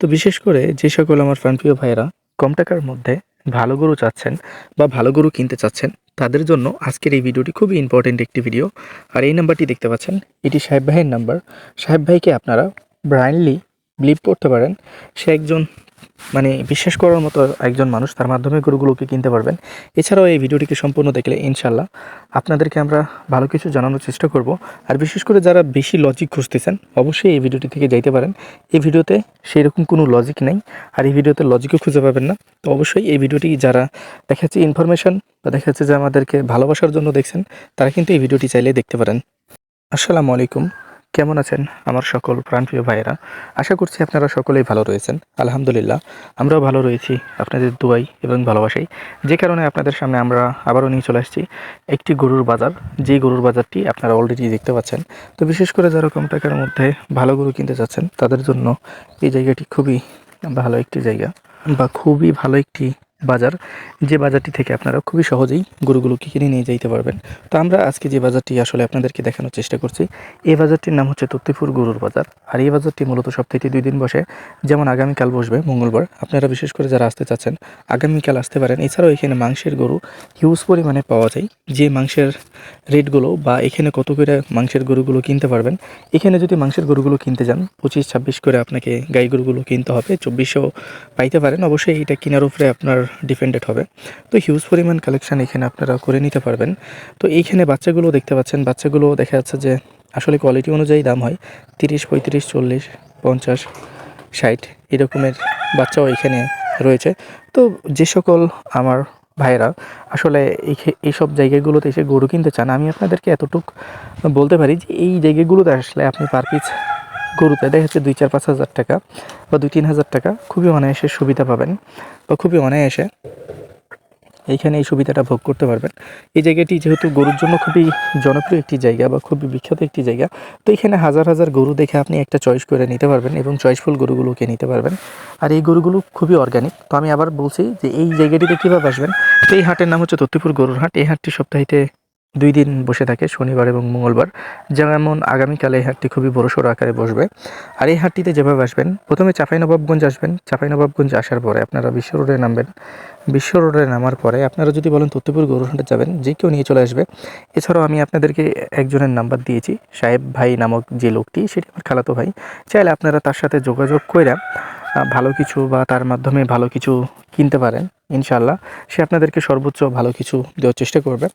তো বিশেষ করে যে সকল আমার প্রাণপ্রিয় ভাইয়েরা, কম টাকার মধ্যে ভালো গরু চাচ্ছেন বা ভালো গরু কিনতে চাচ্ছেন, তাদের জন্য আজকের এই ভিডিওটি খুবই ইম্পর্টেন্ট একটি ভিডিও আর এই নাম্বারটি দেখতে পাচ্ছেন, এটি সাহেব ভাইয়ের নাম্বার সাহেব ভাইকে আপনারা ব্রাইন্ডলি বিলিভ করতে পারেন। সে একজন মানে বিশ্বাস করার মতো একজন মানুষ তার মাধ্যমে গরুগুলোকে কিনতে পারবেন। এছাড়াও এই ভিডিওটিকে সম্পূর্ণ দেখলে ইনশাল্লাহ আপনাদেরকে আমরা ভালো কিছু জানানোর চেষ্টা করব। আর বিশেষ করে যারা বেশি লজিক খুঁজতেছেন, অবশ্যই এই ভিডিওটি থেকে যাইতে পারেন। এই ভিডিওতে সেই রকম কোনো লজিক নেই, আর এই ভিডিওতে লজিকও খুঁজে পাবেন না। তো অবশ্যই এই ভিডিওটি যারা দেখা যাচ্ছে ইনফরমেশন বা দেখা যাচ্ছে যে আমাদেরকে ভালোবাসার জন্য দেখছেন, তারা কিন্তু এই ভিডিওটি চাইলে দেখতে পারেন। আসসালামু আলাইকুম। কেমন আছেন আমার সকল প্রাণপ্রিয় ভাইয়েরা? আশা করছি আপনারা সকলেই ভালো রয়েছেন। আলহামদুলিল্লাহ, আমরাও ভালো রয়েছি আপনাদের দুয়াই এবং ভালোবাসাই। যে কারণে আপনাদের সামনে আমরা আবারও নিয়ে চলে আসছি একটি গরুর বাজার। যে গরুর বাজারটি আপনারা অলরেডি দেখতে পাচ্ছেন। তো বিশেষ করে যারা কম টাকার মধ্যে ভালো গরু কিনতে চাচ্ছেন তাদের জন্য এই জায়গাটি খুবই ভালো একটি জায়গা বা খুবই ভালো একটি বাজার, যে বাজারটি থেকে আপনারা খুবই সহজেই গরুগুলোকে কিনে নিয়ে যেতে পারবেন। তো আমরা আজকে যে বাজারটি আসলে আপনাদেরকে দেখানোর চেষ্টা করছি, এই বাজারটির নাম হচ্ছে তত্তিপুর গরুর বাজার। আর এই বাজারটি মূলত সপ্তাহে দুই দিন বসে, যেমন আগামীকাল বসবে, মঙ্গলবার। আপনারা বিশেষ করে যারা আসতে চাচ্ছেন, আগামীকাল আসতে পারেন। এছাড়াও এখানে মাংসের গরু হিউজ পরিমাণে পাওয়া যায়। যে মাংসের রেটগুলো বা এখানে কত করে মাংসের গরুগুলো কিনতে পারবেন, এখানে যদি মাংসের গরুগুলো কিনতে যান, পঁচিশ ছাব্বিশ করে আপনাকে গাই গরুগুলো কিনতে হবে। চব্বিশশো পাইতে পারেন। অবশ্যই এটা কেনার উপরে আপনার ডিপেন্ডেড হবে। তো হিউজ পরিমাণ কালেকশন এখানে আপনারা করে নিতে পারবেন। তো এইখানে বাচ্চাগুলো দেখতে পাচ্ছেন। বাচ্চাগুলো দেখা যাচ্ছে যে আসলে কোয়ালিটি অনুযায়ী দাম হয়। তিরিশ, পঁয়ত্রিশ, চল্লিশ, পঞ্চাশ, ষাট এরকমের বাচ্চাও এখানে রয়েছে। তো যে সকল আমার ভাইয়েরা আসলে এই- এইসব জায়গাগুলোতে এসে গরু কিনতে চান, আমি আপনাদেরকে এতটুক বলতে পারি যে এই জায়গাগুলোতে আসলে আপনি পার পিস গরুতে দেখা যাচ্ছে দুই চার পাঁচ হাজার টাকা বা দুই তিন হাজার টাকা। খুবই অনায়াসে সুবিধা পাবেন বা খুবই অনায়াসে এইখানে এই সুবিধাটা ভোগ করতে পারবেন। এই জায়গাটি যেহেতু গরুর জন্য খুবই জনপ্রিয় একটি জায়গা বা খুবই বিখ্যাত একটি জায়গা, তো এখানে হাজার হাজার গরু দেখে আপনি একটা চয়েস করে নিতে পারবেন এবং চয়েসফুল গরুগুলোকে নিতে পারবেন। আর এই গরুগুলো খুবই অর্গানিক। তো আমি আবার বলছি যে এই জায়গাটিতে কীভাবে আসবেন? এই হাটের নাম হচ্ছে তত্তিপুর গরুর হাট। এই হাটটি সপ্তাহে দুই দিন বসে থাকে, শনিবার এবং মঙ্গলবার। যেমন আগামীকালে এই হাটটি খুবই বড়সড় আকারে বসবে। আর এই হাটটিতে যেভাবে আসবেন, প্রথমে চাঁপাইনবাবগঞ্জ আসবেন। চাঁপাইনবাবগঞ্জ আসার পরে আপনারা বিশ্ব রোডে নামবেন। বিশ্ব রোডে নামার পরে আপনারা যদি বলেন তত্ত্বপুর গরুহাটে যাবেন, যে কেউ নিয়ে চলে আসবে। এছাড়াও আমি আপনাদেরকে একজনের নাম্বার দিয়েছি, সাহেব ভাই নামক যে লোকটি, সেটি আমার খালাতো ভাই। চাইলে আপনারা তার সাথে যোগাযোগ করে ভালো কিছু বা তার মাধ্যমে ভালো কিছু কিনতে পারেন ইনশাল্লাহ সে আপনাদেরকে সর্বোচ্চ ভালো কিছু দেওয়ার চেষ্টা করবে।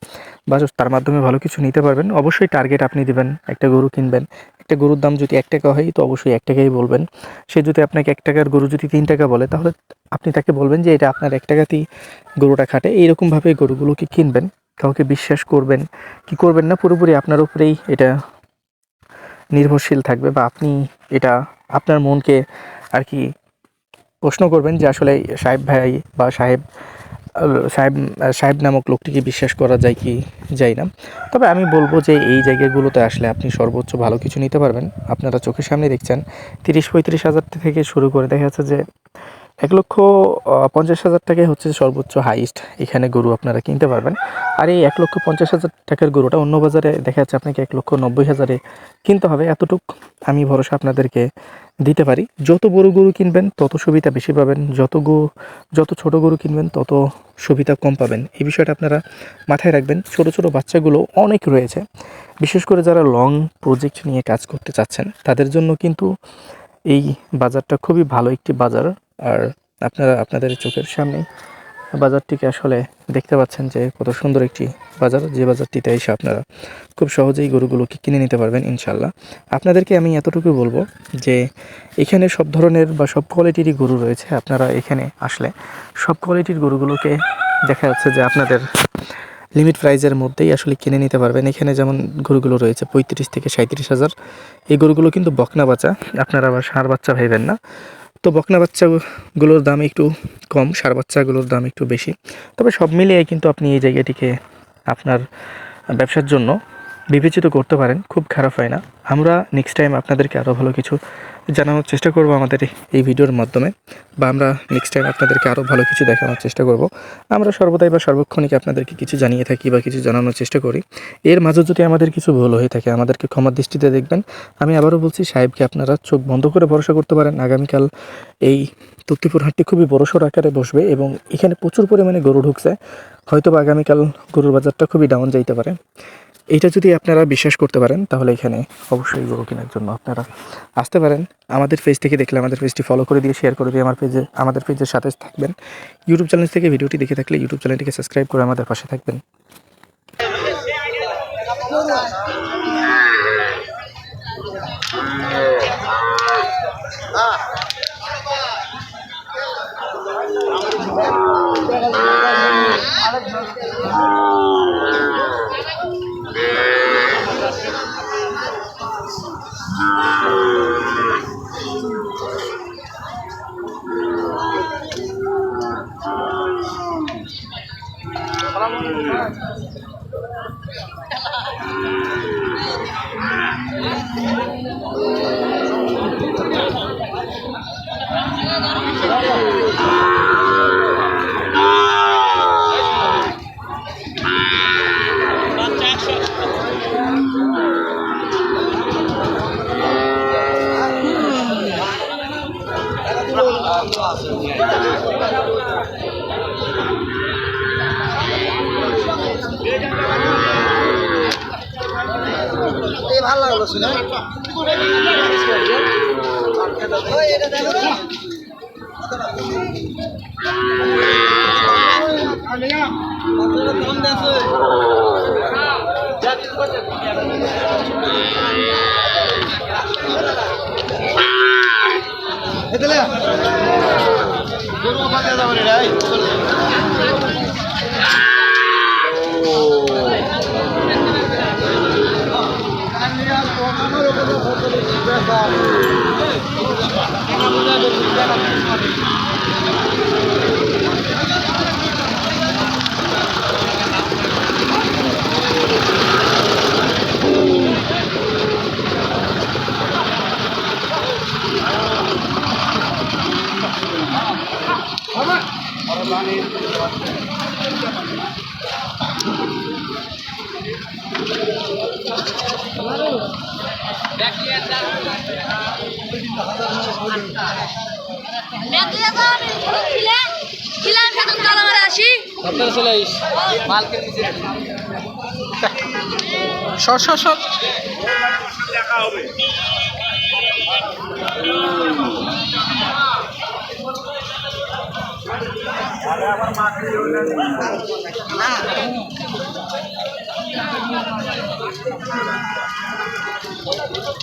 বা তার মাধ্যমে ভালো কিছু নিতে পারবেন। অবশ্যই টার্গেট আপনি দিবেন, একটা গরু কিনবেন। একটা গরুর দাম যদি এক টাকা হয়, তো অবশ্যই এক টাকাই বলবেন। সে যদি আপনাকে এক টাকার গরু যদি তিন টাকা বলে, তাহলে আপনি তাকে বলবেন যে, এটা আপনার এক টাকাতেই গরুটা খাটে। এইরকমভাবে গরুগুলোকে কিনবেন। কাউকে বিশ্বাস করবেন, কি করবেন না, পুরোপুরি আপনার উপরেই এটা নির্ভরশীল থাকবে। বা আপনি এটা আপনার মনকে আর কি প্রশ্ন করবেন যে আসলে সাহেব ভাই বা সাহেব সাহেব সাহেব নামক লোকটিকে বিশ্বাস করা যায় কি যাই না। তবে আমি বলব যে এই জায়গাগুলোতে আসলে আপনি সর্বোচ্চ ভালো কিছু নিতে পারবেন। আপনারা চোখের সামনে দেখছেন, তিরিশ পঁয়ত্রিশ হাজার থেকে শুরু করে দেখা যাচ্ছে যে এক লক্ষ পঞ্চাশ হাজার টাকায় হচ্ছে সর্বোচ্চ হাইস্ট এখানে গরু আপনারা কিনতে পারবেন। আর এই এক লক্ষ পঞ্চাশ হাজার টাকার গরুটা অন্য বাজারে দেখা যাচ্ছে আপনাকে এক লক্ষ নব্বই হাজারে কিনতে হবে। এতটুক আমি ভরসা আপনাদেরকে দিতে পারি। যত বড় গরু কিনবেন, তত সুবিধা বেশি পাবেন। যত গো, যত ছোট গরু কিনবেন, তত সুবিধা কম পাবেন। এই বিষয়টা আপনারা মাথায় রাখবেন। ছোট ছোট বাচ্চাগুলো অনেক রয়েছে। বিশেষ করে যারা লং প্রজেক্ট নিয়ে কাজ করতে চাচ্ছেন, তাদের জন্য কিন্তু এই বাজারটা খুবই ভালো একটি বাজার। আর আপনারা আপনাদের চোখের সামনে বাজারটিকে আসলে দেখতে পাচ্ছেন যে কত সুন্দর একটি বাজার, যে বাজারটিতে এসে আপনারা খুব সহজেই গরুগুলোকে কিনে নিতে পারবেন ইনশাল্লাহ আপনাদেরকে আমি এতটুকু বলব যে এখানে সব ধরনের বা সব কোয়ালিটিরই গরু রয়েছে, আপনারা এখানে আসলে সব কোয়ালিটির গরুগুলোকে দেখা যাচ্ছে যে আপনাদের লিমিট প্রাইজের মধ্যেই আসলে কিনে নিতে পারবেন। এখানে যেমন গরুগুলো রয়েছে পঁয়ত্রিশ থেকে সাঁত্রিশ হাজার। এই গরুগুলো কিন্তু বকনা বাচ্চা, আপনারা আবার ষাঁড় বাচ্চা ভাইবেন না। তো বকনা বাচ্চাগুলোর দাম একটু কম, সার বাচ্চাগুলোর দাম একটু বেশি। তবে সব মিলিয়ে কিন্তু আপনি এই জায়গাটিকে আপনার ব্যবসার জন্য বিবেচিত করতে পারেন, খুব খারাপ হয় না। আমরা নেক্সট টাইম আপনাদেরকে আরও ভালো কিছু জানানোর চেষ্টা করব আমাদের এই ভিডিওর মাধ্যমে, বা আমরা নেক্সট টাইম আপনাদেরকে আরও ভালো কিছু দেখানোর চেষ্টা করব। আমরা সর্বদাই বা সর্বক্ষণিক আপনাদেরকে কিছু জানিয়ে থাকি বা কিছু জানানোর চেষ্টা করি। এর মাঝে যদি আমাদের কিছু ভুল হয়ে থাকে, আমাদেরকে ক্ষমার দৃষ্টিতে দেখবেন। আমি আবারও বলছি, সাহেবকে আপনারা চোখ বন্ধ করে ভরসা করতে পারেন। আগামীকাল এই তক্তিপুর হাটটি খুবই বড়সড় আকারে বসবে এবং এখানে প্রচুর পরিমাণে গরু ঢুকছে। হয়তো বা আগামীকাল গরুর বাজারটা খুবই ডাউন যাইতে পারে। এইটা যদি আপনারা বিশ্বাস করতে পারেন, তাহলে এখানে অবশ্যই গরু কেনার জন্য আপনারা আসতে পারেন। আমাদের পেজ থেকে দেখলে, আমাদের পেজটি ফলো করে দিয়ে শেয়ার করে দিয়ে আমার পেজে আমাদের পেজের সাথে থাকবেন। ইউটিউব চ্যানেল থেকে ভিডিওটি দেখে থাকলে ইউটিউব চ্যানেলটিকে সাবস্ক্রাইব করে আমাদের পাশে থাকবেন। Thank you. এই ভালো লাগল শুনে ওই এটা দেখো তো। কতটা দাম দেখো? এই দিলে? গরু ফাঁকা যাবে রে, এই। মেঘলা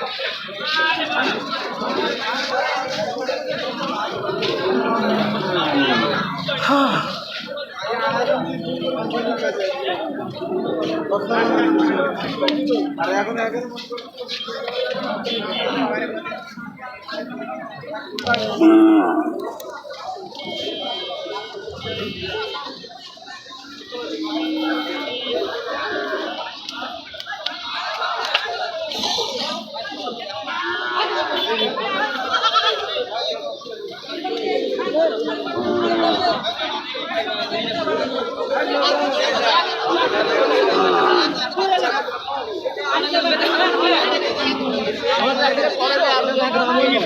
আমি খিলে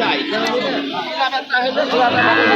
খিলাম খেতাম তালা মারে